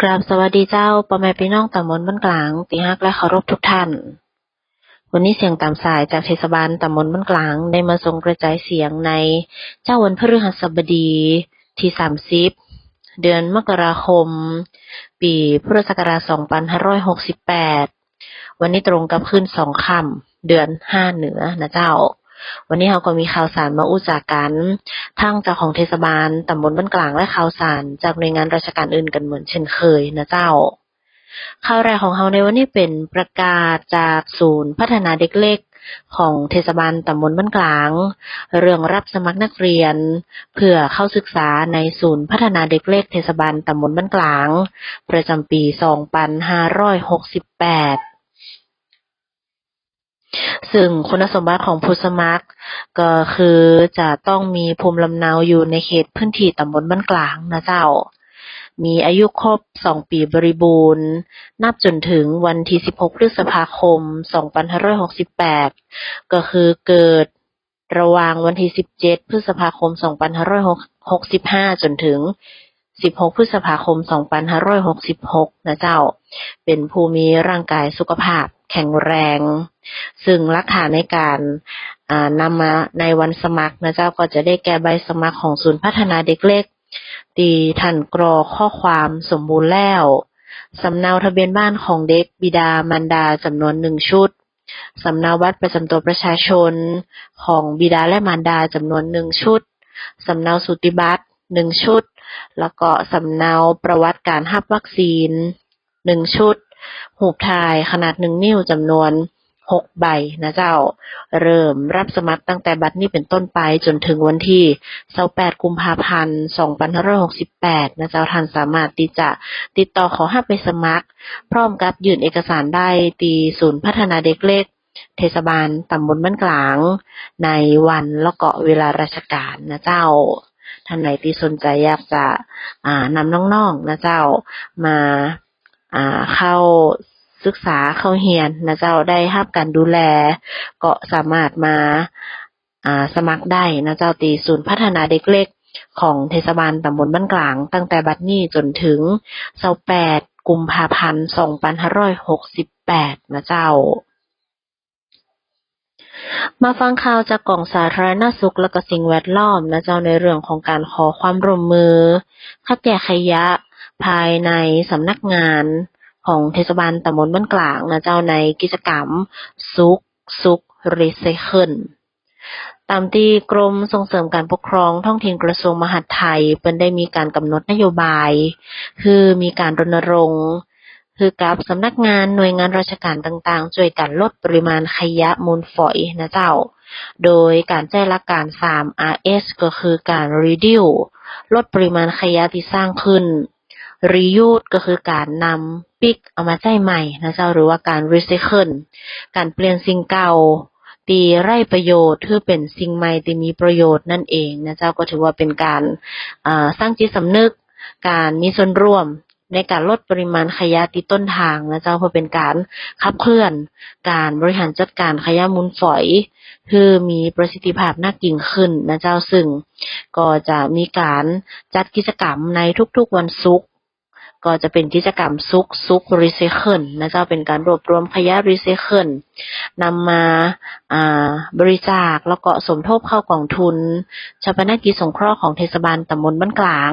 กราบสวัสดีเจ้าพ่อแม่พี่น้องตำบลบ้านกลางตีฮักและเคารพทุกท่าน วันนี้เสียงตามสายจากเทศบาลตำบลบ้านกลางได้มาส่งกระจายเสียงในเจ้าวันพฤหัสบดีที่30เดือนมกราคม ปีพุทธศักราช2568 วันนี้ตรงกับขึ้นสองค่ำเดือน5เหนือนะเจ้า วันนี้เราก็มีข่าวสารมาอู้จากกันทั้งจากของเทศบาลตำบลบ้านกลางและข่าวสารจากหน่วยงานราชการอื่นกันเหมือนเช่นเคยนะเจ้าข่าวแรกของเราในวันนี้เป็นประกาศจากศูนย์พัฒนาเด็กเล็กของเทศบาลตำบลบ้านกลาง เรื่องรับสมัครนักเรียน เพื่อเข้าศึกษาในศูนย์พัฒนาเด็กเล็กเทศบาลตำบลบ้านกลาง ประจำปี 2568 ซึ่งคุณสมบัติของผู้สมัคร ก็คือจะต้องมีภูมิลำเนาอยู่ในเขตพื้นที่ตำบลบ้านกลางนะเจ้า มีอายุครบ2ปีบริบูรณ์ นับจนถึงวันที่ 16 พฤษภาคม 2568 ก็คือเกิดระหว่างวันที่ 17 พฤษภาคม 2565 จนถึง 16 พฤษภาคม 2566 นะเจ้า เป็นผู้มีร่างกายสุขภาพ แข็งแรง ซึ่งหลักฐานในการนำมาในวันสมัครนะเจ้าก็จะได้แก่ใบสมัครของศูนย์พัฒนาเด็กเล็กตีท่นกรอข้อความสมบูรณ์แล้วสำเนาทะเบียนบ้านของเด็กบิดามารดาจำนวนหนึ่งชุดสำเนาบัตรประจำตัวประชาชนของบิดาและมารดาจำนวนหนึ่งชุดสำเนาสูติบัตรหนึ่งชุด แล้วก็สำเนาประวัติการรับวัคซีนหนึ่งชุด หูปถ่ายขนาดหนึ่งนิ้วจำนวนหกใบนะเจ้า เริ่มรับสมัครตั้งแต่บัดนี้เป็นต้นไปจนถึงวันที่28กุมภาพันธ์2568 นะเจ้าท่านสามารถที่จะติดต่อขอให้ไปสมัคร พร้อมกับยื่นเอกสารได้ตีศูนย์พัฒนาเด็กเล็ก เทศบาลตำบลบ้านกลาง ในวันแล้วก็เวลาราชการนะเจ้าท่านไหนที่สนใจอยากจะนำน้องๆนะเจ้ามา อ่าเข้าศึกษาเข้าเรียนนะเจ้าได้รับการดูแล ก็สามารถมาอ่าสมัครได้นะเจ้าตีศูนย์พัฒนาเด็กเล็กของเทศบาลตำบลบ้านกลาง ตั้งแต่บัดนี้จนถึง28กุมภาพันธ์2568นหกร้อยหกสิบแปดนะเจ้า มาฟังข่าวจากกองสาธารณสุขและก็สิ่งแวดล้อมนะเจ้าในเรื่องของการขอความร่วมมือคัดแยกขยะ ภายในสำนักงานของเทศบาลตำบลบ้านกลางนะเจ้าในกิจกรรมซุกซุกรีไซเคิลตามที่กรมส่งเสริมการปกครองท้องถิ่นกระทรวงมหาดไทยเปิ้นได้มีการกำหนดนโยบาย คือมีการรณรงค์ คือกับสำนักงานหน่วยงานราชการต่างๆ ช่วยกันลดปริมาณขยะมูลฝอยนะเจ้า โดยการแจ้งลักการ 3RS ก็คือการ reduce ลดปริมาณขยะที่สร้างขึ้น reuse ก็คือการนำปิกเอามาใช้ใหม่นะเจ้าหรือว่าการ recycle การเปลี่ยนสิ่งเก่าตีไร่ประโยชน์คือเป็นสิ่งใหม่ที่มีประโยชน์นั่นเองนะเจ้าก็ถือว่าเป็นการสร้างจิตสำนึก การมีส่วนร่วมในการลดปริมาณขยะที่ต้นทางนะเจ้าเพื่อเป็นการขับเคลื่อน การบริหารจัดการขยะมูลฝอยคือมีประสิทธิภาพน่ายิ่งขึ้นนะเจ้าซึ่ง ก็จะมีการจัดกิจกรรมในทุกๆวันศุกร์ ก็จะเป็นกิจกรรมซุกซุกรีไซเคิลนะเจ้าเป็นการรวบรวมขยะรีไซเคิลนำมาบริจาคแล้วก็สมทบเข้ากองทุนชาปนกิจสงเคราะห์ของเทศบาลตำบลบ้านกลาง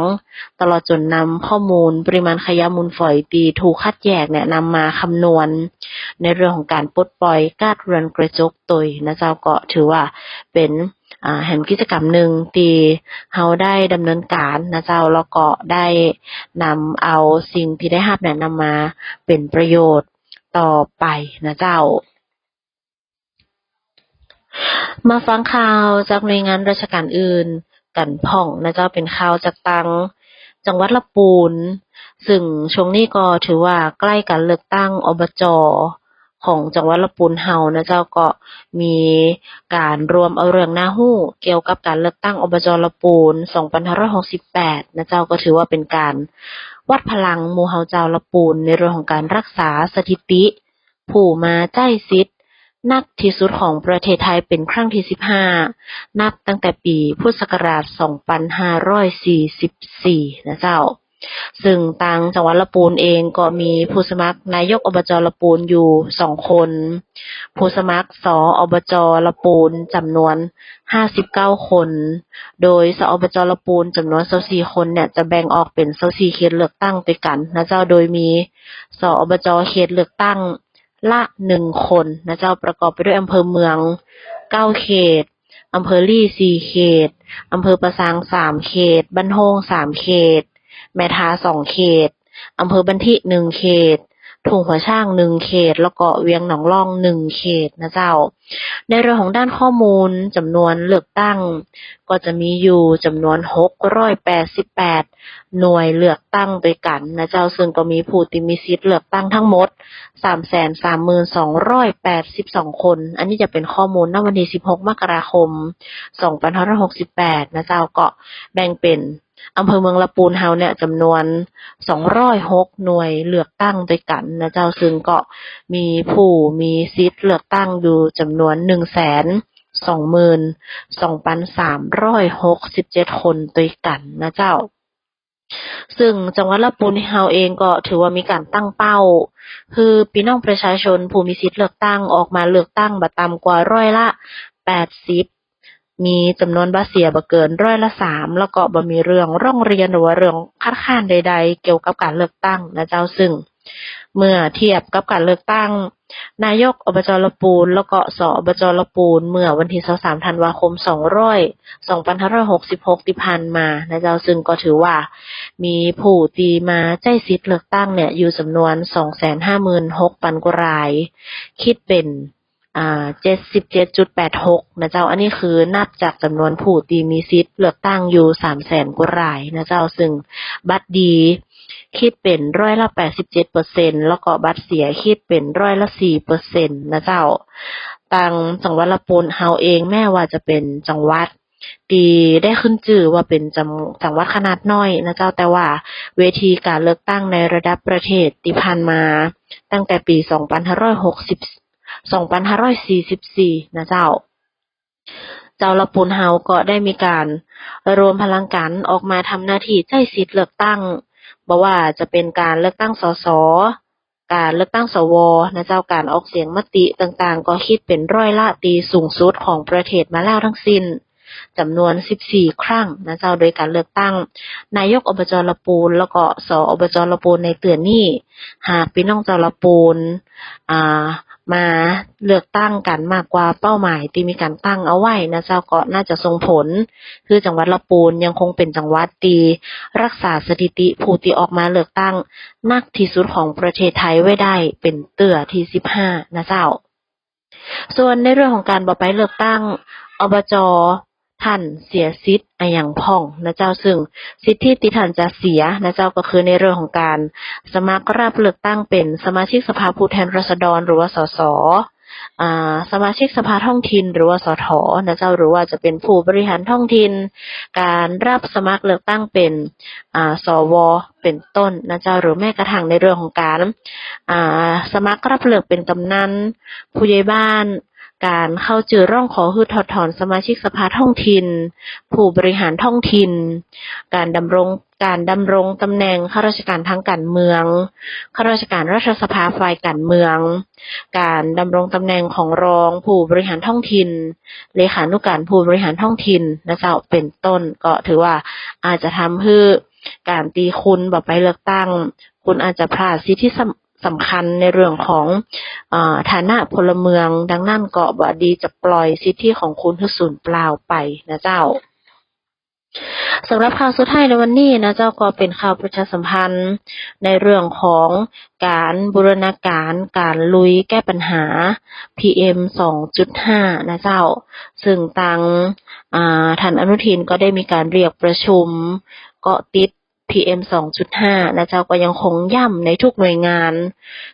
ตลอดจนนำข้อมูลปริมาณขยะมูลฝอยตีถูกคัดแยกเนี่ยนำมาคำนวณ ในเรื่องของการปลดปล่อยก๊าซเรือนกระจกตุยนะเจ้าก็ถือว่าเป็น แห่งกิจกรรมหนึ่งที่เฮาได้ดำเนินการนะเจ้าแล้วก็ได้นำเอาสิ่งที่ได้รับเนี่ยนำมาเป็นประโยชน์ต่อไปนะเจ้า มาฟังข่าวจากหน่วยงานราชการอื่นกันพ่องนะเจ้าเป็นข่าวจากตังจังหวัดละปูน ซึ่งช่วงนี้ก็ถือว่าใกล้การเลือกตั้งอบจ ของจังหวัดละปูนเฮานะเจ้าก็มีการรวมเอาเรื่องหน้าหู้ เกี่ยวกับการเลือกตั้งอบจละปูน 2568 นะเจ้าก็ถือว่าเป็นการวัดพลังมูเฮาเจ้าละปูนในเรื่องของการรักษาสถิติ ผู้มาใช้สิทธิ์นักที่สุดของประเทศไทยเป็นครั้งที่ 15 นับตั้งแต่ปีพุทธศักราช 2544 นะเจ้า ซึ่งทางจังหวัดละปูนเองก็มีผู้สมัครนายกอบจละปูนอยู่สองคน ผู้สมัครสออบจละปูนจำนวน59คน โดยสอบจละปูนจำนวน24คนเนี่ยจะแบ่งออกเป็น24เขตเลือกตั้งด้วยกันนะเจ้าโดยมีสอบจเขตเลือกตั้งละหนึ่งคนนะเจ้าประกอบไปด้วยอำเภอเมือง9เขตอำเภอลี่สี่เขตอำเภอประสางสามเขต บ้านโฮงสามเขต แม่ทาสองเขตอำเภอบันทิหนึ่งเขตถุงหัวช่างหนึ่งเขต แล้วก็เวียงหนองล่องหนึ่งเขตนะเจ้า ในเรื่องของด้านข้อมูลจำนวนเลือกตั้ง ก็จะมีอยู่จำนวน688หน่วยเลือกตั้งด้วยกันนะเจ้าซึ่งก็มีผู้ที่มีสิทธิ์เลือกตั้งทั้งหมด332,282คน อันนี้จะเป็นข้อมูลณวันที่16มกราคม2568นะเจ้าก็แบ่งเป็น อำเภอเมืองละปูนเฮาเนี่ยจำนวน206หน่วยเลือกตั้งด้วยกันนะเจ้าซึ่งก็มีผู้มีสิทธิ์เลือกตั้งอยู่จำนวน1 2 2,367คนด้วยกันนะเจ้า ซึ่งจังหวัดละปูนเฮาเองก็ถือว่ามีการตั้งเป้า คือพี่น้องประชาชนผู้มีสิทธิ์เลือกตั้งออกมาเลือกตั้งบ่ต่ำกว่าร้อยละ80 มีจำนวนบัตรเสียบ่เกินร้อยละ3แล้วก็บ่มีเรื่องร้องเรียนหรือว่าเรื่องคัดค้านใด ๆ เกี่ยวกับการเลือกตั้งนะเจ้าซึ่ง เมื่อเทียบกับการเลือกตั้ง นายกอบจลปูน แล้วก็สอบจลปูน เมื่อวันที่23ธันวาคม200 2566ที่ผ่านมานะเจ้าซึ่งก็ถือว่า มีผู้ที่มาใจสิทธิ์เลือกตั้งเนี่ยอยู่จำนวน 256,000กว่าราย คิดเป็น อ่า77.86นะเจ้า อันนี้คือนับจากจำนวนผู้ที่มีสิทธิ์เลือกตั้งอยู่300,000กว่ารายนะเจ้า ซึ่งบัตรดีคิดเป็นร้อยละ87%แล้วก็บัตรเสียคิดเป็นร้อยละ4%นะเจ้าตังจังหวัดละปูนเฮาเองแม้ว่าจะเป็นจังหวัดที่ได้ขึ้นชื่อว่าเป็นจังจังหวัดขนาดน้อยนะเจ้าแต่ว่าเวทีการเลือกตั้งในระดับประเทศที่ผ่านมา ตั้งแต่ปี 2560 2544 นะเจ้า เจ้าละปูนเฮาก็ได้มีการรวมพลังกันออกมาทำหน้าที่ใจสิทธิ์เลือกตั้งบ่ว่าจะเป็นการเลือกตั้งสสการเลือกตั้งสวนะเจ้าการออกเสียงมติต่างๆ ก็คิดเป็นร้อยละตีสูงสุดของประเทศมาแล้วทั้งสิ้นจำนวน 14 ครั้งนะเจ้าโดยการเลือกตั้ง นายกอบจละปูน แล้วก็สอบจละปูนในเตือนนี้หากพี่น้องเจ้าละปูนอ่า มาเลือกตั้งกันมากกว่าเป้าหมายที่มีการตั้งเอาไว้นะเจ้าก็น่าจะส่งผล คือจังหวัดละปูนยังคงเป็นจังหวัดตีรักษาสถิติผู้ที่ออกมาเลือกตั้งมากที่สุดของประเทศไทยไว้ได้เป็นเตื้อที่สิบห้านะเจ้า ส่วนในเรื่องของการบอไปเลือกตั้งอบจ ท่านเสียสิทธิ์อะหยังพ่องนะเจ้าซึ่ง สิทธิที่ท่านจะเสียนะเจ้าก็คือในเรื่องของการ สมัครรับเลือกตั้งเป็นสมาชิกสภาผู้แทนราษฎรหรือว่าสสสมาชิกสภาท้องถิ่นหรือว่าสทนะเจ้าหรือว่าจะเป็นผู้บริหารท้องถิ่นการรับสมัครเลือกตั้งเป็นอ่าสวเป็นต้นนะเจ้าหรือแม้กระทั่งในเรื่องของการสมัครรับเลือกเป็นกำนันผู้ใหญ่บ้าน การเข้าจือร่องขอฮือถอดถอนสมาชิกสภาท้องถิ่น ผู้บริหารท้องถิ่น การดำรงการดำรงตำแหน่งข้าราชการทางการเมือง ข้าราชการรัฐสภาฝ่ายการเมือง การดำรงตำแหน่งของรองผู้บริหารท้องถิ่น เลขานุการผู้บริหารท้องถิ่นนะเจ้าเป็นต้นก็ถือว่าอาจจะทำให้การตีคุณแบบไปเลือกตั้ง คุณอาจจะพลาดสิทธิ สำคัญในเรื่องของอฐานะพลเมือง ดังนั้นเก็บ่ดีจะปล่อยสิทธิของคุณให้สูญเปล่าไปนะเจ้าสำหรับข่าวสุดท้ายในวันนี้นะเจ้าก็เป็นข่าวประชาสัมพันธ์ในเรื่องของการบูรณาการการลุยแก้ปัญหา PM 2.5 นะเจ้า ซึ่งทางท่านอนุทินก็ได้มีการเรียกประชุมเกาะติด PM 2.5 นะเจ้าก็ยังคงย่ำในทุกหน่วยงาน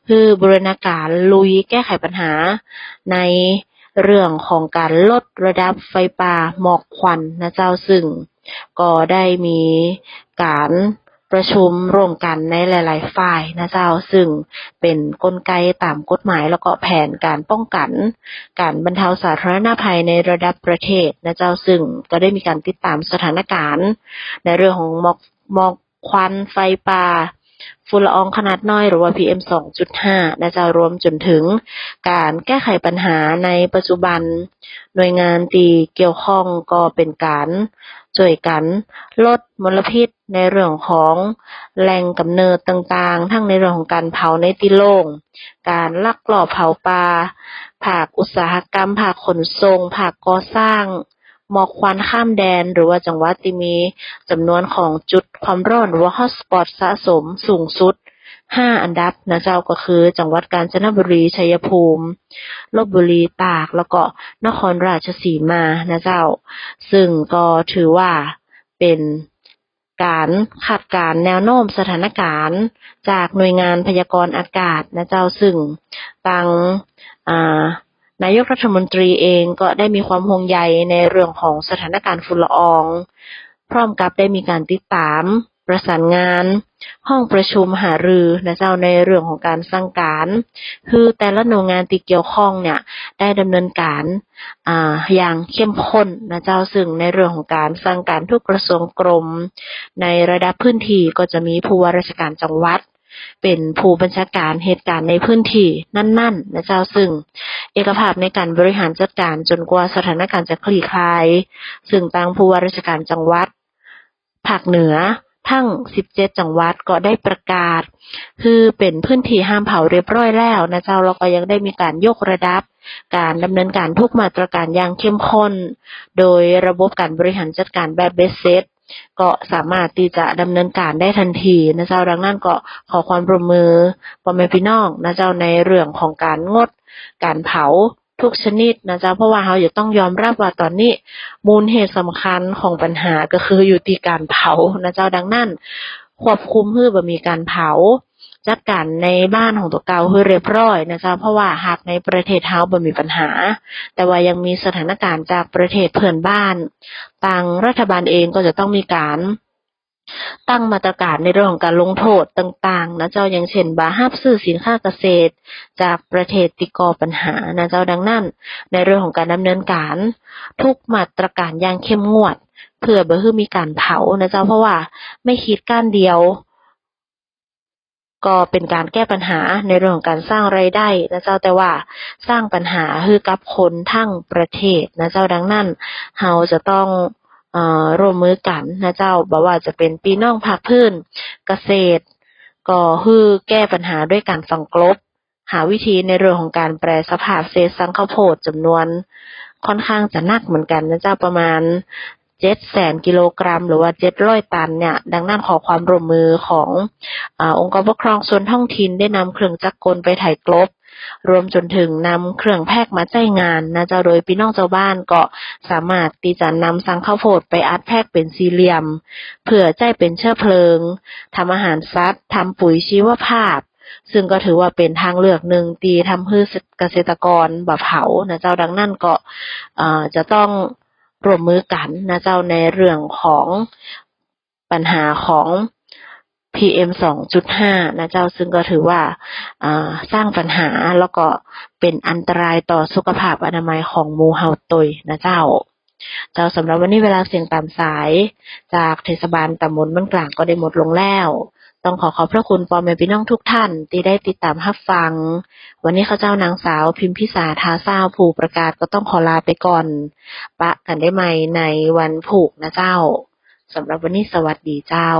คือบูรณาการลุยแก้ไขปัญหาในเรื่องของการลดระดับไฟป่าหมอกควันนะเจ้าซึ่ง ก็ได้มีการประชุมร่วมกันในหลาย ๆ ฝ่ายนะเจ้าซึ่งเป็นกลไกตามกฎหมายแล้วก็แผนการป้องกัน การบรรเทาสาธารณภัยในระดับประเทศนะเจ้าซึ่งก็ได้มีการติดตามสถานการณ์ ในเรื่องของมอกหมอก ควันไฟป่า ฝุ่นละอองขนาดน้อยหรือว่า PM 2.5 นะจ้ารวมจนถึงการแก้ไขปัญหาในปัจจุบัน หน่วยงานที่เกี่ยวข้องก็เป็นการช่วยกันลดมลพิษในเรื่องของแหล่งกำเนิดต่างๆ ทั้งในเรื่องของการเผาในที่โล่ง การลักลอบเผาป่า ภาคอุตสาหกรรม ภาคขนส่ง ภาคก่อสร้าง หมอกควันข้ามแดน หรือว่าจังหวัดที่มีจำนวนของจุดความร้อนหรือว่า Hotspot สะสมสูงสุด5อันดับนะเจ้าก็คือ จังหวัดกาญจนบุรีชัยภูมิลบบุรีตากแล้วก็นครราชสีมานะเจ้า ซึ่งก็ถือว่าเป็นการคาดการแนวโน้มสถานการณ์ จากหน่วยงานพยากรณ์อากาศนะเจ้าซึ่งทางอ่า นายกรัฐมนตรีเองก็ได้มีความห่วงใยในเรื่องของสถานการณ์ฝุ่นละออง พร้อมกับได้มีการติดตาม ประสานงาน ห้องประชุมหารือนะเจ้าในเรื่องของการสั่งการ คือแต่ละหน่วยงานที่เกี่ยวข้องเนี่ยได้ดำเนินการอ่าอย่างเข้มข้นนะเจ้าซึ่งในเรื่องของการสั่งการทุกกระทรวงกรม ในระดับพื้นที่ก็จะมีผู้ว่าราชการจังหวัดเป็นผู้บัญชาการเหตุการณ์ในพื้นที่นั่นๆนะเจ้าซึ่ง อกภาพในการบริหารจัดการจนกว่าสถานการณ์จะคลี่คลาย ซึ่งทางผู้ว่าราชการจังหวัด ภาคเหนือทั้ง 17 จังหวัดก็ได้ประกาศ คือเป็นพื้นที่ห้ามเผาเรียบร้อยแล้วนะเจ้าแล้วก็ยังได้มีการยกระดับ การดำเนินการทุกมาตรการอย่างเข้มข้น โดยระบบการบริหารจัดการแบบเบสเซต ก็สามารถที่จะดำเนินการได้ทันทีนะเจ้าดังนั้นก็ขอความร่วมมือพ่อแม่พี่น้องนะเจ้าในเรื่องของการงด การเผาทุกชนิดนะเจ้าเพราะว่าเราจะต้องยอมรับว่าตอนนี้ มูลเหตุสำคัญของปัญหาก็คืออยู่ที่การเผานะเจ้าดังนั้น ควบคุมเพื่อบ่มีการเผา จัดการในบ้านของตัวเก่าคือเรียบร้อยนะจ้าเพราะว่าหากในประเทศเฮาบ่มีปัญหา แต่ว่ายังมีสถานการณ์จากประเทศเพื่อนบ้านทางรัฐบาลเองก็จะต้องมีการตั้งมาตรการในเรื่องของการลงโทษต่างๆนะเจ้าอย่างเช่นบาห้ามซื้อสินค้าเกษตร จากประเทศติกอปัญหานะเจ้าดังนั้น ในเรื่องของการดำเนินการ ทุกมาตรการอย่างเข้มงวดเพื่อบ่ให้มีการเผานะเจ้าเพราะว่าไม่คิดก้านเดียว ก็เป็นการแก้ปัญหาในเรื่องของการสร้างไรายได้นะเจ้าแต่ว่าสร้างปัญหาคือกับคนทั้งประเทศนะเจ้าดังนั้นเฮาจะต้องเอ่อร่วมมือกันนะเจ้าบ่ว่าจะเป็นพี่น้องภาคพื้นเกษตร ก็คือแก้ปัญหาด้วยการฝังกลบ หาวิธีในเรื่องของการแปรสภาพเศษสังข้าวโพดจำนวนค่อนข้างจะหนักเหมือนกันนะเจ้าประมาณ เจ็ดแสนกิโลกรัม หรือว่าเจ็ดร้อยตันเนี่ย ดังนั้นขอความร่วมมือของอองค์กรปกครองส่วนท้องถิ่นได้นำเครื่องจักรกลไปไถ่กลบ รวมจนถึงนำเครื่องแพกมาใช้งานนะเจ้าโดยพี่น้องเจ้าบ้านก็สามารถที่จะนำสังข้าวโพดไปอัดแพกเป็นสี่เหลี่ยม เพื่อใช้เป็นเชื้อเพลิงทำอาหารสัตว์ทำปุ๋ยชีวภาพซึ่งก็ถือว่าเป็นทางเลือกหนึ่งตีทำให้เกษตรกรแบ่เผานะเจ้าดังนั้นก็จะต้อง ร่วมมือกันนะเจ้าในเรื่องของปัญหาของ PM 2.5 นะเจ้าซึ่งก็ถือว่าาสร้างปัญหาแล้วก็เป็นอันตรายต่อสุขภาพอนามัยของมูเฮาตุยนะเจ้า เจ้าสำหรับวันนี้เวลาเสียงตามสาย จากเทศบาลตำบลบ้านกลางก็ได้หมดลงแล้ว ต้องขอขอบพระคุณปอแม่พี่น้องทุกท่าน ที่ได้ติดตามรับฟัง วันนี้ข้าเจ้านางสาวพิมพิสาทาซาวผู้ประกาศก็ต้องขอลาไปก่อน ปะกันได้ไหมในวันผูกนะเจ้าสำหรับวันนี้สวัสดีเจ้า